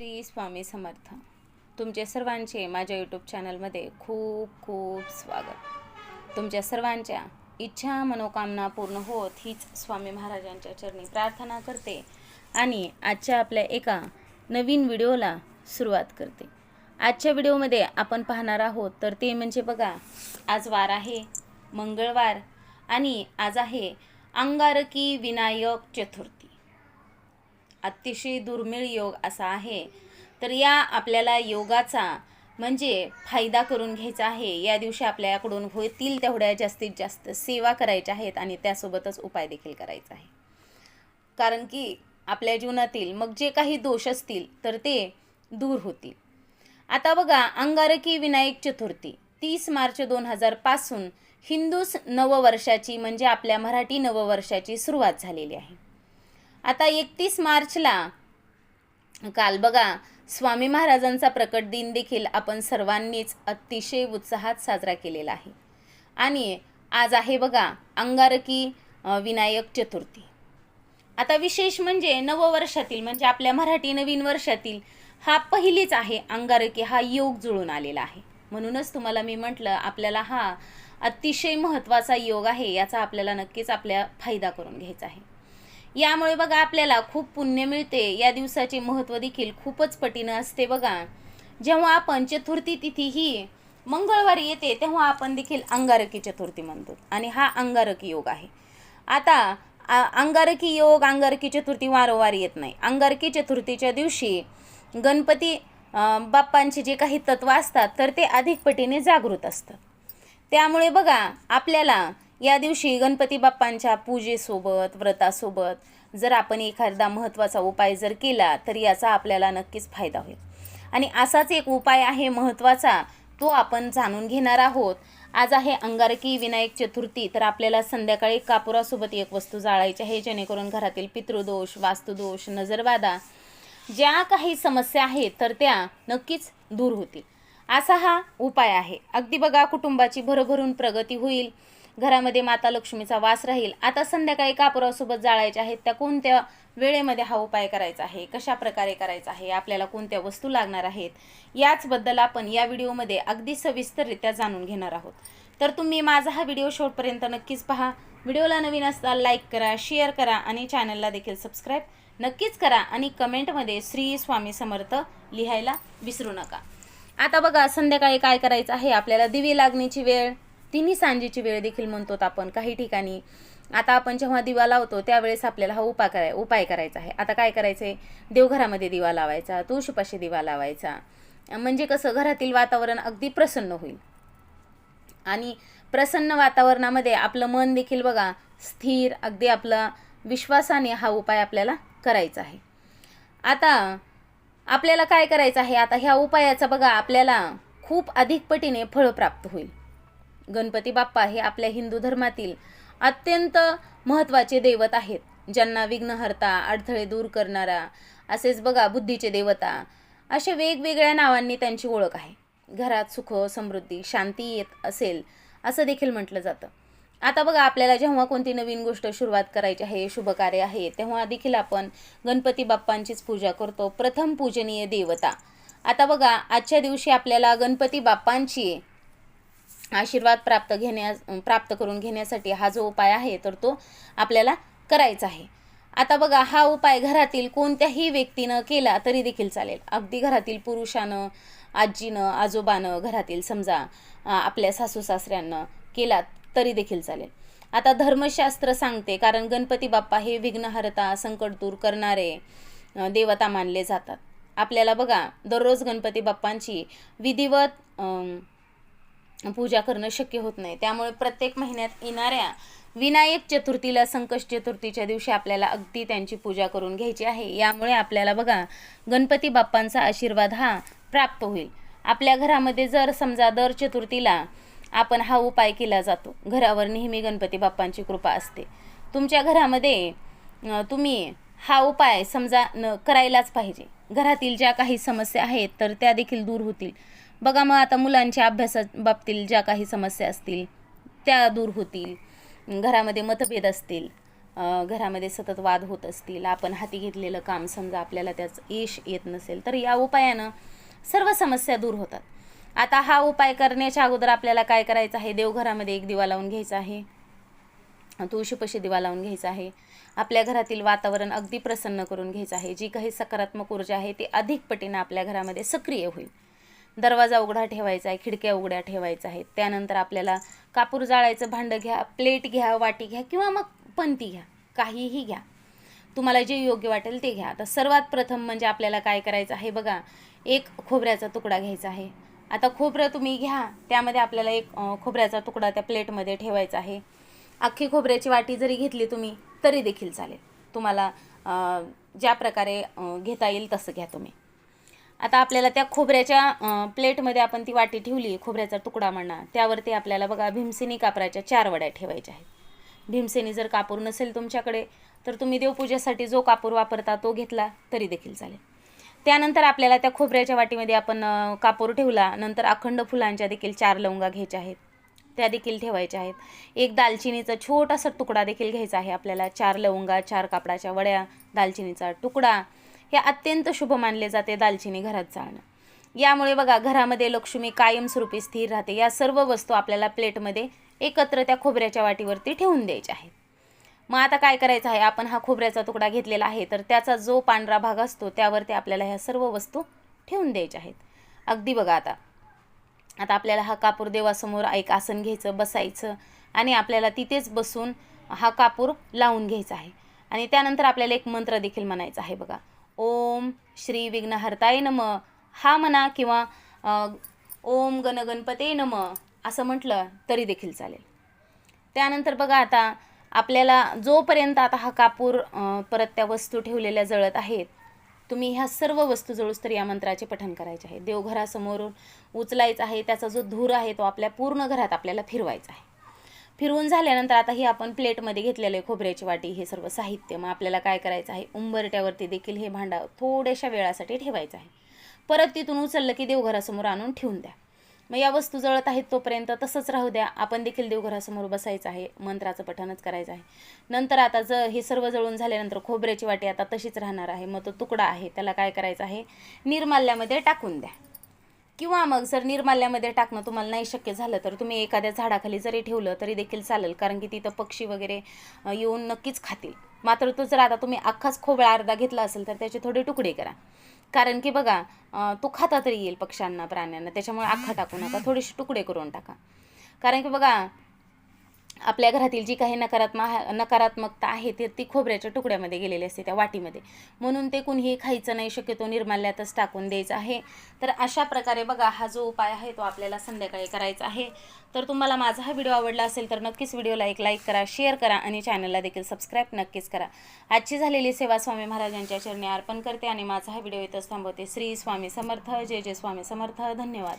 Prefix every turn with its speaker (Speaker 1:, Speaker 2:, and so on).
Speaker 1: श्री स्वामी समर्थ. तुमचे सर्वांचे माझ्या यूट्यूब चॅनलमध्ये खूप खूप स्वागत. तुमच्या सर्वांच्या इच्छा मनोकामना पूर्ण होत हीच स्वामी महाराजांच्या चरणी प्रार्थना करते आणि आजच्या आपल्या एका नवीन व्हिडिओला सुरुवात करते. आजच्या व्हिडिओमध्ये आपण पाहणार आहोत तर ते म्हणजे बघा आज वार आहे मंगळवार आणि आज आहे अंगारकी विनायक चतुर्थी. अतिशय दुर्मिळ योग असा आहे. तर या आपल्याला योगाचा म्हणजे फायदा करून घ्यायचा आहे. या दिवशी आपल्याकडून होतील तेवढ्या जास्तीत जास्त सेवा करायच्या आहेत आणि त्यासोबतच उपाय देखील करायचा आहे. कारण की आपल्या जीवनातील मग जे काही दोष असतील तर ते दूर होतील. आता बघा अंगारकी विनायक चतुर्थी तीस मार्च दोन हजारपासून हिंदूस नववर्षाची म्हणजे आपल्या मराठी नववर्षाची सुरुवात झालेली आहे. आता एकतीस मार्चला काल बघा स्वामी महाराजांचा प्रकट दिन देखील आपण सर्वांनीच अतिशय उत्साहात साजरा केलेला आहे. आणि आज आहे बघा अंगारकी विनायक चतुर्थी. आता विशेष म्हणजे नववर्षातील म्हणजे आपल्या मराठी नवीन वर्षातील हा पहिलीच आहे अंगारकी हा योग जुळून आलेला आहे. म्हणूनच तुम्हाला मी म्हटलं आपल्याला हा अतिशय महत्त्वाचा योग आहे याचा आपल्याला नक्कीच आपल्या फायदा करून घ्यायचा आहे. यामुळे बघा आपल्याला खूप पुण्य मिळते. या दिवसाचे महत्त्व देखील खूपच पटीनं असते बघा. जेव्हा आपण चतुर्थी तिथी ही मंगळवारी येते तेव्हा आपण देखील अंगारकी चतुर्थी म्हणतो. आणि हा अंगारकी योग आहे. आता अंगारकी योग अंगारकी चतुर्थी वारंवार येत नाही. अंगारकी चतुर्थीच्या दिवशी गणपती बाप्पांचे जे काही तत्व असतात तर ते अधिक पटीने जागृत असतात. त्यामुळे बघा आपल्याला या दिवशी गणपती बाप्पांच्या पूजेसोबत व्रतासोबत जर आपण एखादा महत्त्वाचा उपाय जर केला तर याचा आपल्याला नक्कीच फायदा होईल. आणि असाच एक उपाय आहे महत्त्वाचा तो आपण जाणून घेणार आहोत. आज आहे अंगारकी विनायक चतुर्थी तर आपल्याला संध्याकाळी कापुरासोबत एक वस्तू जाळायची आहे जेणेकरून घरातील पितृदोष वास्तुदोष नजरवादा ज्या काही समस्या आहेत तर त्या नक्कीच दूर होतील. असा हा उपाय आहे. अगदी बघा कुटुंबाची भरभरून प्रगती होईल. घरामध्ये माता लक्ष्मीचा वास राहील. आता संध्याकाळी कापुरासोबत जाळायच्या आहेत त्या कोणत्या वेळेमध्ये हा उपाय करायचा आहे? कशा प्रकारे करायचा आहे? आपल्याला कोणत्या वस्तू लागणार आहेत? याचबद्दल आपण या व्हिडिओमध्ये अगदी सविस्तररित्या जाणून घेणार आहोत. तर तुम्ही माझा हा व्हिडिओ शेवटपर्यंत नक्कीच पहा. व्हिडिओला नवीन असता लाईक करा शेअर करा आणि चॅनलला देखील सबस्क्राईब नक्कीच करा आणि कमेंटमध्ये श्री स्वामी समर्थ लिहायला विसरू नका. आता बघा संध्याकाळी काय करायचं आहे? आपल्याला दिवे लागण्याची वेळ तिन्ही सांजेची वेळ देखील म्हणतो आपण काही ठिकाणी. आता आपण जेव्हा दिवा लावतो त्यावेळेस आपल्याला हा उपाय कराय उपाय करायचा आहे. आता काय करायचं आहे देवघरामध्ये दिवा लावायचा तुळशीपाशी दिवा लावायचा. म्हणजे कसं घरातील वातावरण अगदी प्रसन्न होईल. आणि प्रसन्न वातावरणामध्ये आपलं मन देखील बघा स्थिर अगदी आपला विश्वासाने हा उपाय आपल्याला करायचा आहे. आता आपल्याला काय करायचं आहे? आता ह्या उपायाचा बघा आपल्याला खूप अधिक पटीने फळ प्राप्त होईल. गणपती बाप्पा हे आपल्या हिंदू धर्मातील अत्यंत महत्त्वाचे दैवत आहेत. ज्यांना विघ्नहर्ता अडथळे दूर करणारा असेच बघा बुद्धीचे देवता अशा वेगवेगळ्या नावांनी त्यांची ओळख आहे. घरात सुख समृद्धी शांती येत असेल असं देखील म्हटलं जातं. आता बघा आपल्याला जेव्हा कोणती नवीन गोष्ट सुरुवात करायची आहे शुभ कार्य आहे तेव्हा देखील आपण गणपती बाप्पांचीच पूजा करतो. प्रथम पूजनीय देवता. आता बघा आजच्या दिवशी आपल्याला गणपती बाप्पांची आशीर्वाद प्राप्त घेण्या प्राप्त करून घेण्यासाठी हा जो उपाय आहे तर तो आपल्याला करायचा आहे. आता बघा हा उपाय घरातील कोणत्याही व्यक्तीनं केला तरी देखील चालेल. अगदी घरातील पुरुषानं आजीनं आजोबानं घरातील समजा आपल्या सासू सासऱ्यांनं केला तरी देखील चालेल. आता धर्मशास्त्र सांगते कारण गणपती बाप्पा हे विघ्नहरता संकट दूर करणारे देवता मानले जातात. आपल्याला बघा दररोज गणपती बाप्पांची विधिवत पूजा करणं शक्य होत नाही. त्यामुळे प्रत्येक महिन्यात येणाऱ्या विनायक चतुर्थीला संकष्ट चतुर्थीच्या दिवशी आपल्याला अगदी त्यांची पूजा करून घ्यायची आहे. यामुळे आपल्याला बघा गणपती बाप्पांचा आशीर्वाद हा प्राप्त होईल. आपल्या घरामध्ये जर समजा दर चतुर्थीला आपण हा उपाय केला जातो. घरावर नेहमी गणपती बाप्पांची कृपा असते. तुमच्या घरामध्ये तुम्ही हा उपाय समजा न करायलाच पाहिजे. घरातील ज्या काही समस्या आहेत तर त्या देखील दूर होतील. बघा मग आता मुलांच्या अभ्यासा बाबतीत ज्या काही समस्या असतील त्या दूर होतील. घरामध्ये मतभेद असतील घरामध्ये सतत वाद होत असतील आपण हाती घेतलेलं काम समजा आपल्याला त्याचं यश येत नसेल तर या उपायानं सर्व समस्या दूर होतात. आता हा उपाय करण्याच्या अगोदर आपल्याला काय करायचं आहे? देवघरामध्ये एक दिवा लावून घ्यायचा आहे. तुळशीपशी दिवा लावून घ्यायचा आहे. आपल्या घरातील वातावरण अगदी प्रसन्न करून घ्यायचं आहे. जी काही सकारात्मक ऊर्जा आहे ती अधिक पटीनं आपल्या घरामध्ये सक्रिय होईल. दरवाजा उघडा ठेवायचा आहे खिडक्या उघड्या ठेवायच्या आहेत. त्यानंतर आपल्याला कापूर जाळायचं भांडं घ्या प्लेट घ्या वाटी घ्या किंवा मग पंती घ्या काहीही घ्या. तुम्हाला जे योग्य वाटेल ते घ्या. आता सर्वात प्रथम म्हणजे आपल्याला काय करायचं आहे बघा एक खोबऱ्याचा तुकडा घ्यायचा आहे. आता खोबरं तुम्ही घ्या त्यामध्ये आपल्याला एक खोबऱ्याचा तुकडा त्या प्लेटमध्ये ठेवायचा आहे. अख्खी खोबऱ्याची वाटी जरी घेतली तुम्ही तरी देखील चालेल. तुम्हाला ज्या प्रकारे घेता येईल तसं घ्या तुम्ही. आता आपल्याला त्या खोबऱ्याच्या प्लेटमध्ये आपण ती वाटी ठेवली खोबऱ्याचा तुकडा म्हणा त्यावरती आपल्याला बघा भीमसेनी कापराच्या चार वड्या ठेवायच्या आहेत. भीमसेनी जर कापूर नसेल तुमच्याकडे तर तुम्ही देवपूजेसाठी जो कापूर वापरता तो घेतला तरी देखील चालेल. त्यानंतर आपल्याला त्या खोबऱ्याच्या वाटीमध्ये आपण कापूर ठेवला नंतर अखंड फुलांच्या देखील चार लवंगा घ्यायच्या आहेत. त्या देखील ठेवायच्या आहेत. एक दालचिनीचा छोटासा तुकडा देखील घ्यायचा आहे आपल्याला चार लवंगा चार कापडाच्या वड्या दालचिनीचा तुकडा हे अत्यंत शुभ मानले जाते दालचिनी घरात जाणं यामुळे बघा घरामध्ये लक्ष्मी कायमस्वरूपी स्थिर राहते. या सर्व वस्तू आपल्याला प्लेटमध्ये एकत्र त्या खोबऱ्याच्या वाटीवरती ठेवून द्यायच्या आहेत. मग आता काय करायचं आहे? आपण हा खोबऱ्याचा तुकडा घेतलेला आहे तर त्याचा जो पांढरा भाग असतो त्यावरती आपल्याला ह्या सर्व वस्तू ठेवून द्यायच्या आहेत. अगदी बघा आता. आता आपल्याला हा कापूर देवासमोर एक आसन घ्यायचं बसायचं आणि आपल्याला तिथेच बसून हा कापूर लावून घ्यायचा आहे. आणि त्यानंतर आपल्याला एक मंत्र देखील म्हणायचा आहे बघा. ओम श्री विघ्नहर्ताय नम. हा म्हणा किंवा ओम गणगणपते नम असं म्हटलं तरी देखील चालेल. त्यानंतर बघा आता आपल्याला जोपर्यंत आता हा कापूर परत त्या वस्तू ठेवलेल्या जळत आहेत तुम्ही ह्या सर्व वस्तू जळूस तर या मंत्राचे पठण करायचे आहे. देवघरासमोरून उचलायचा आहे त्याचा जो धूर आहे तो आपल्या पूर्ण घरात आपल्याला फिरवायचा आहे. फिरवून झाल्यानंतर आता ही आपण प्लेटमध्ये घेतलेलं आहे खोबऱ्याची वाटी हे सर्व साहित्य. मग आपल्याला काय करायचं आहे? उंबरट्यावरती देखील हे भांडा थोड्याशा वेळासाठी ठेवायचं आहे. परत तिथून उचललं की देवघरासमोर आणून ठेवून द्या. मग या वस्तू जळत आहेत तोपर्यंत तसंच राहू द्या. आपण देखील देवघरासमोर बसायचं आहे. मंत्राचं पठणच करायचं आहे. नंतर आता ज हे सर्व जळून झाल्यानंतर खोबऱ्याची वाटी आता तशीच राहणार आहे. मग तो तुकडा आहे. त्याला काय करायचं आहे? निर्माल्यामध्ये टाकून द्या. किंवा मग जर निर्माल्यामध्ये टाकणं तुम्हाला नाही शक्य झालं तर तुम्ही एखाद्या झाडाखाली जरी ठेवलं तरी देखील चालेल कारण की तिथं पक्षी वगैरे येऊन नक्कीच खातील. मात्र तो जर आता तुम्ही अख्खाच खोबळा अर्धा घेतला असेल तर त्याचे थोडे तुकडे करा. कारण की बघा तो खाता तरी येईल पक्ष्यांना प्राण्यांना त्याच्यामुळे अख्खा टाकू नका थोडेसे तुकडे करून टाका. कारण की बघा आपल्या घरातील जी काही नकारात्मक नकारात्मकता आहे ती ती खोबऱ्याच्या तुकड्यामध्ये गेलेली असते त्या वाटीमध्ये. म्हणून ते कुणीही खायचं नाही शक्यतो निर्माल्यातच टाकून द्यायचं आहे. तर अशा प्रकारे बघा हा जो उपाय आहे तो आपल्याला संध्याकाळी करायचा आहे. तर तुम्हाला माझा हा व्हिडिओ आवडला असेल तर नक्कीच व्हिडिओला एक लाईक करा शेअर करा आणि चॅनलला देखील सबस्क्राईब नक्कीच करा. आजची झालेली सेवा स्वामी महाराजांच्या चरणी अर्पण करते आणि माझा हा व्हिडिओ इथंच थांबवते. श्री स्वामी समर्थ जय जय स्वामी समर्थ. धन्यवाद.